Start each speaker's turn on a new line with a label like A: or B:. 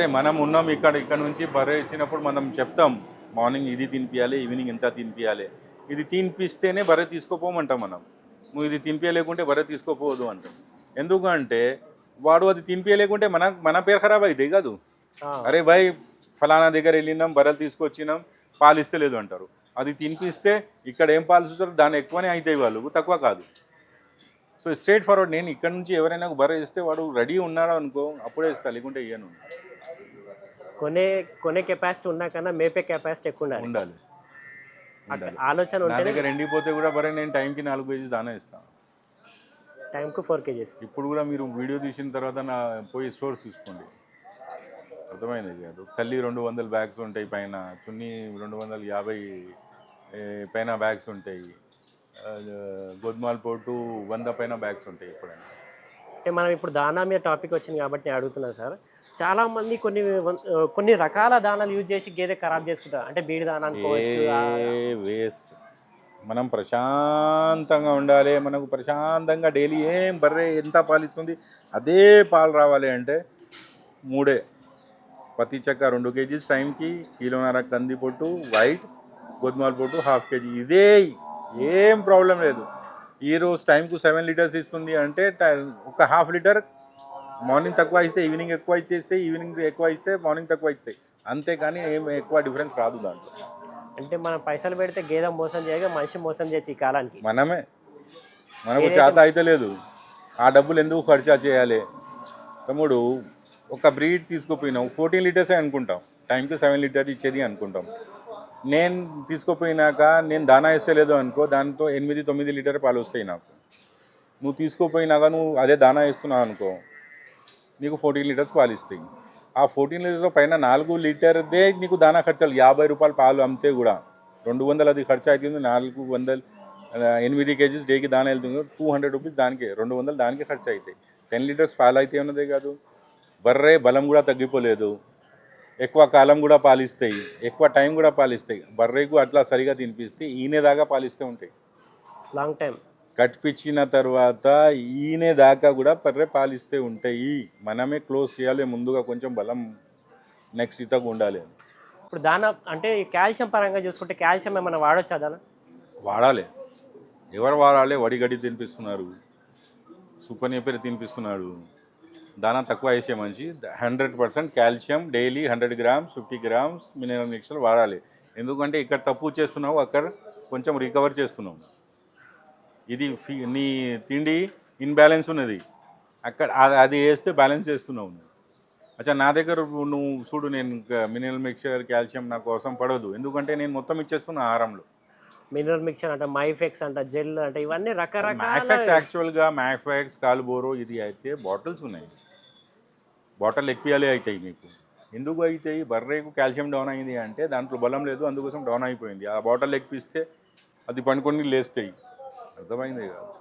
A: అరే మనం ఉన్నాం ఇక్కడ ఇక్కడ నుంచి బర్రె ఇచ్చినప్పుడు మనం చెప్తాం మార్నింగ్ ఇది తినిపించాలి ఈవినింగ్ ఇంత తినిపించాలి ఇది తినిపిస్తేనే బర్రె తీసుకోపోమంటాం మనం. నువ్వు ఇది తినిపించలేకుంటే బర్రె తీసుకోపోవద్దు అంటాం. ఎందుకంటే వాడు అది తినిపించలేకుంటే మన మన పేరు ఖరాబ్ అవుతాయి కాదు. అరే భాయ్ ఫలానా దగ్గర వెళ్ళినాం బర్రెలు తీసుకొచ్చినాం పాలు ఇస్తలేదు అంటారు. అది తినిపిస్తే ఇక్కడ ఏం పాలు చూస్తారు దాని ఎక్కువనే అవుతాయి వాళ్ళు తక్కువ కాదు. సో స్ట్రేట్ ఫార్వర్డ్ నేను ఇక్కడ నుంచి ఎవరైనా బర్రె ఇస్తే వాడు రెడీ ఉన్నాడు అనుకో అప్పుడే ఇస్తా లేకుంటే ఇయ్యను.
B: కొనే కొనే కెపాసిటీ ఉన్నా కన్నా మేపే కెపాసిటీ ఎక్కువ ఉండాలి.
A: ఉండాలి.
B: ఆలోచన
A: నా
B: ఉంటేనే
A: దగ్గర ఎండిపోతే కూడా బరే నేను టైంకి నాలుగు కేజీస్ దానా ఇస్తాను
B: టైంకు ఫోర్ కేజీస్
A: ఇప్పుడు కూడా మీరు వీడియో తీసిన తర్వాత నా పోయి స్టోర్స్ తీసుకోండి అర్థమైంది కాదు. తల్లి రెండు వందల బ్యాగ్స్ ఉంటాయి పైన చున్నీ రెండు వందల యాభై ఏ, పైన బ్యాగ్స్ ఉంటాయి. ఆ, గోధుమల పోటు వంద పైన బ్యాగ్స్ ఉంటాయి ఎప్పుడైనా.
B: అంటే మనం ఇప్పుడు దానా మీద టాపిక్ వచ్చింది కాబట్టి నేను అడుగుతున్నాను సార్. చాలా మంది కొన్ని కొన్ని రకాల దానాలు యూజ్ చేసి గేదె ఖరాబ్ చేసుకుంటారు. అంటే బీడి దానా
A: వేస్ట్ మనం ప్రశాంతంగా ఉండాలి. మనకు ప్రశాంతంగా డైలీ ఏం బర్రె ఎంత పాలిస్తుంది అదే పాలు రావాలి అంటే మూడే. పత్తి చెక్క రెండు కేజీస్ టైంకి కిలోన్నర కంది పొట్టు వైట్ గోధుమల పొట్టు హాఫ్ కేజీ. ఇదే ఏం ప్రాబ్లం లేదు. ఈ రోజు టైంకు సెవెన్ లీటర్స్ ఇస్తుంది అంటే టై- ఒక హాఫ్ లీటర్ మార్నింగ్ తక్కువ ఇస్తే ఈవినింగ్ ఎక్కువ ఇచ్చేస్తే ఈవినింగ్ ఎక్కువ ఇస్తే మార్నింగ్ తక్కువ ఇస్తాయి అంతేకాని ఏం ఎక్కువ డిఫరెన్స్ రాదు దాంట్లో.
B: అంటే మనం పైసలు పెడితే గేదె మోసం చేయగా మనిషి మోసం చేసి ఈ కాలానికి.
A: మనమే. మనకు చేత అయితే లేదు. ఆ డబ్బులు ఎందుకు ఖర్చు చేయాలి? తమ్ముడు ఒక బ్రీడ్ తీసుకుపోయినావు. ఫోర్టీన్ లీటర్సే అనుకుంటాం. టైంకి సెవెన్ లీటర్ ఇచ్చేది అనుకుంటాం. నేను తీసుకుపోయినాక నేను దానా ఇస్తే లేదు అనుకో దాంతో ఎనిమిది తొమ్మిది లీటర్ పాలు వస్తాయి నాకు. నువ్వు తీసుకుపోయినాక నువ్వు అదే దానా ఇస్తున్నావు అనుకో నీకు ఫోర్టీన్ లీటర్స్ పాలు ఇస్తాయి. ఆ ఫోర్టీన్ లీటర్స్ పైన నాలుగు లీటర్దే నీకు దానా ఖర్చులు. యాభై రూపాయలు పాలు అమ్మితే కూడా. రెండు వందలు అది ఖర్చు అవుతుంది నాలుగు వందలు ఎనిమిది కేజీస్ డేకి దానా వెళ్తుంది. టూ హండ్రెడ్ రూపీస్ దానికే రెండు వందలు దానికే ఖర్చు అవుతాయి టెన్ లీటర్స్ పాలు అయితే ఉన్నదే కాదు. బర్రె బలం కూడా తగ్గిపోలేదు. ఎక్కువ కాలం కూడా పాలిస్తాయి ఎక్కువ టైం కూడా పాలిస్తాయి. బర్రెకు అట్లా సరిగా తినిపిస్తే ఈయన దాకా పాలిస్తూ ఉంటాయి.
B: లాంగ్ టైం
A: కట్పించిన తర్వాత ఈయన దాకా కూడా బర్రె పాలిస్తే ఉంటాయి. మనమే క్లోజ్ చేయాలి ముందుగా కొంచెం బలం నెక్స్ట్ ఇతకు ఉండాలి
B: ఇప్పుడు దానా అంటే కాల్షియం పరంగా చూసుకుంటే కాల్షియం ఏమైనా వాడొచ్చా దానా?
A: వాడాలి. ఎవరు వాడాలి? వడిగడ్డి తినిపిస్తున్నారు. సూపర్ నేపేరు తినిపిస్తున్నాడు. దానా తక్కువ వేసే మంచి hundred percent calcium daily hundred grams fifty grams mineral mixture వాడాలి. ఎందుకంటే ఇక్కడ తప్పు చేస్తున్నావు అక్కడ కొంచెం రికవర్ చేస్తున్నావు. ఇది ఫి- నీ తిండి ఇన్బ్యాలెన్స్ ఉన్నది. అక్కడ అది- వేస్తే బ్యాలెన్స్ చేస్తున్నావు అచ్చా నా దగ్గర నువ్వు చూడు నేను మినరల్ మిక్చర్ కాల్షియం నా కోసం పడదు. ఎందుకంటే నేను మొత్తం ఇచ్చేస్తున్నా ఆహారంలో.
B: మినరల్ మిక్చర్ అంట మైఫెక్స్ అంట జెల్ అంటే ఇవన్నీ రకరకాల
A: మ్యాఫెక్స్ యాక్చువల్గా మ్యాఫెక్స్ కాల్బోరో ఇది అయితే బాటిల్స్ ఉన్నాయి. బాటిల్ ఎక్కియాలే అవుతాయి మీకు. ఎందుకు అవుతాయి బర్రెకు కాల్షియం డౌన్ అయింది అంటే దాంట్లో బలం లేదు అందుకోసం డౌన్ అయిపోయింది. ఆ బాటిల్ ఎక్కిస్తే అది పండుకొని లేస్తాయి. అర్థమైంది కాదు?